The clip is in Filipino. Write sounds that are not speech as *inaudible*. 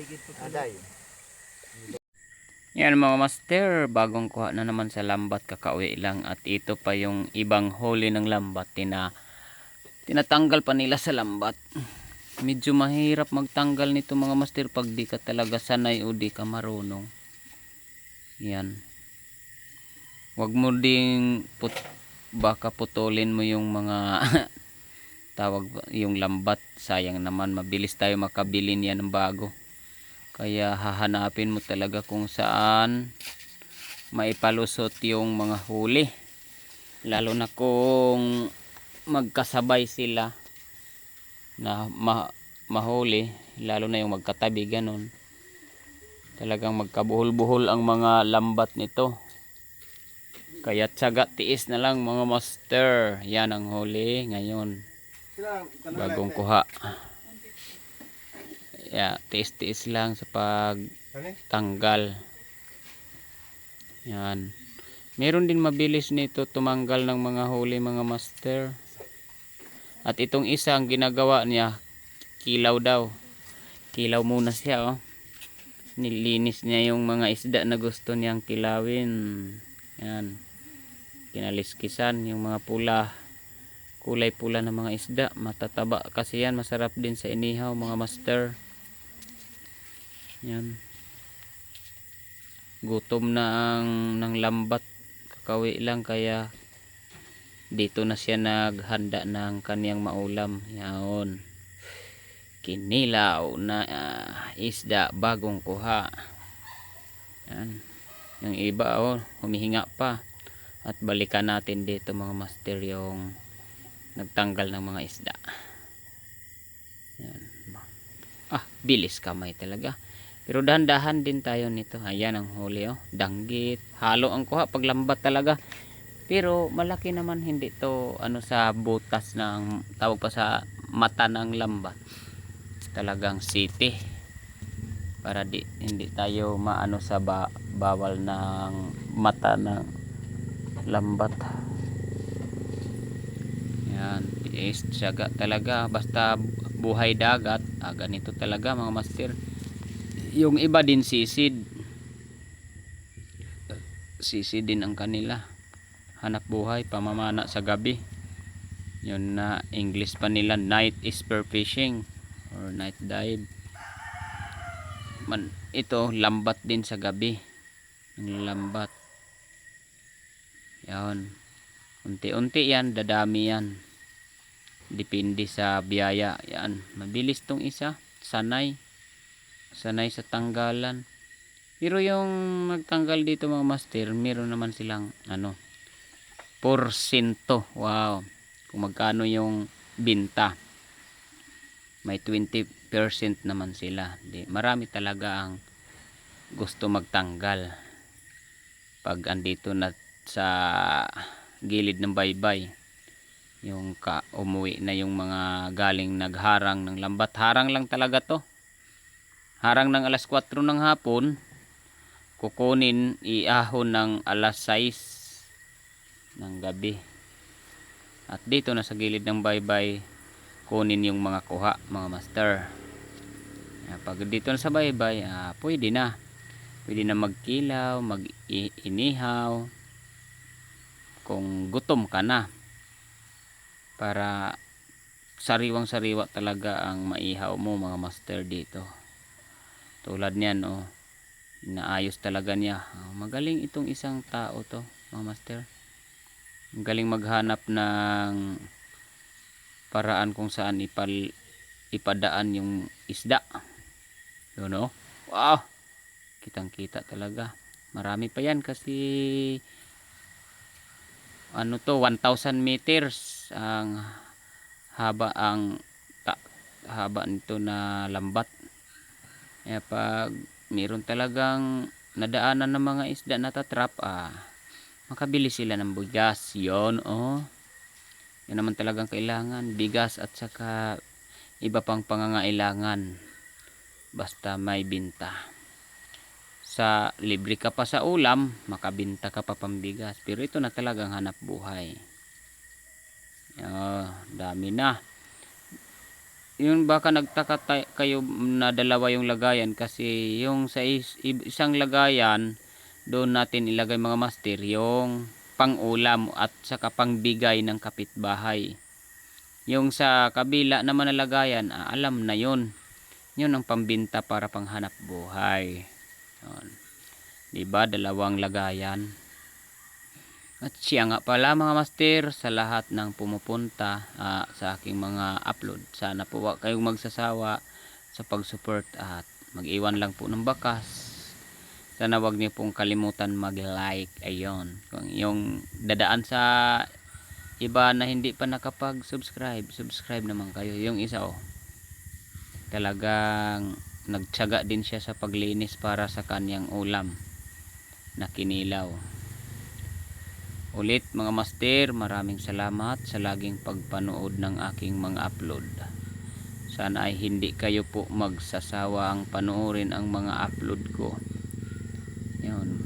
Aday. Yan mga master, bagong kuha na naman sa lambat kakauwi lang at ito pa yung ibang huli ng lambat tina tinatanggal pa nila sa lambat. Medyo mahirap magtanggal nito mga master pag di ka talaga sanay o di ka marunong. Yan. Huwag mo ding put, baka putulin mo yung mga *laughs* tawag yung lambat. Sayang naman mabilis tayo makabili niyan ng bago. Kaya hahanapin mo talaga kung saan maipalusot yung mga huli. Lalo na kung magkasabay sila na ma mahuli. Lalo na yung magkatabi ganun. Talagang magkabuhol-buhol ang mga lambat nito. Kaya tsaga tiis na lang mga master. Yan ang huli ngayon. Bagong kuha. Yeah, tiis-tiis lang sa pagtanggal. Yan. Meron din mabilis nito tumanggal ng mga huli mga master. At itong isa ang ginagawa niya, kilaw daw. Kilaw muna siya oh. Nilinis niya yung mga isda na gusto niyang kilawin. Yan. Kinaliskisan yung mga pula. Kulay pula ng mga isda. Matataba kasi yan. Masarap din sa inihaw mga master. Yan. Gutom na ang ng lambat. Kakawi lang kaya dito na siya naghanda ng kaniyang maulam. Yaon. Kinilaw na ah, isda bagong kuha. Yan. Yung iba oh, humihinga pa. At balikan natin dito mga master yung nagtanggal ng mga isda. Yan. Ah, bilis kamay talaga. Pero dahan-dahan din tayo nito. Ayan ang huli oh. Danggit. Halo ang kuha pag lambat talaga. Pero malaki naman hindi to ano sa butas ng tawag pa sa mata ng lambat. Talagang city. Para di hindi tayo maano sa ba, bawal ng mata ng lambat. Yan, is talaga basta buhay dagat, ah, ganito talaga mga master yung iba din sisid. Sisid din ang kanila. Hanap buhay pamamana sa gabi. Yun na English pa nila night is spear fishing or night dive. Man ito lambat din sa gabi. Yung lambat. Yan unti-unti yan dadami yan. Depende sa biyaya. Yan mabilis tong isa. Sanay sanay sa tanggalan. Pero yung magtanggal dito mga master meron naman silang ano porsyento wow. Kung magkano yung binta. May 20% naman sila. Di, marami talaga ang gusto magtanggal. Pag andito na sa gilid ng baybay yung ka umuwi na yung mga galing nagharang ng lambat. Harang lang talaga to harang ng alas 4 ng hapon kukunin iahon ng alas 6 ng gabi. At dito na sa gilid ng baybay kunin yung mga kuha mga master. Ah, pag dito na sa baybay ah, pwede na. Pwede na magkilaw mag inihaw kung gutom ka na. Para sariwang sariwa talaga ang maihaw mo mga master dito tulad niyan oh. Inaayos talaga niya. Oh, magaling itong isang tao to mga master. Magaling maghanap ng paraan kung saan ipal ipadaan yung isda. Yun oh. Wow! Kitang kita talaga. Marami pa yan kasi ano to 1000 meters ang haba ang ta, haba nito na lambat kaya pag meron talagang nadaanan ng mga isda na tatrap, ah, makabili sila ng bigas. Yon, oh. Yan naman talagang kailangan. Bigas at saka iba pang pangangailangan. Basta may binta. Sa libre ka pa sa ulam, makabinta ka pa pambigas. Pero ito na talagang hanap buhay. Oh, dami na yun baka nagtaka kayo na dalawa yung lagayan kasi yung sa isang lagayan doon natin ilagay mga master yung pang-ulam at saka pangbigay ng kapitbahay. Yung sa kabila naman na lagayan, ah, alam na yun. Yun ang pambinta para panghanap buhay. Yun. Diba? Dalawang lagayan. At siya nga pala mga master sa lahat ng pumupunta ah, sa aking mga upload. Sana po kayong magsasawa sa pag-support at mag-iwan lang po ng bakas. Sana wag niyo pong kalimutan mag-like. Ayun. Kung yung dadaan sa iba na hindi pa nakapag-subscribe, subscribe naman kayo. Yung isa oh. Talagang nagtiyaga din siya sa paglinis para sa kanyang ulam na kinilaw. Ulit mga master, maraming salamat sa laging pagpanood ng aking mga upload. Sana ay hindi kayo po magsasawang panoorin ang mga upload ko. Yun.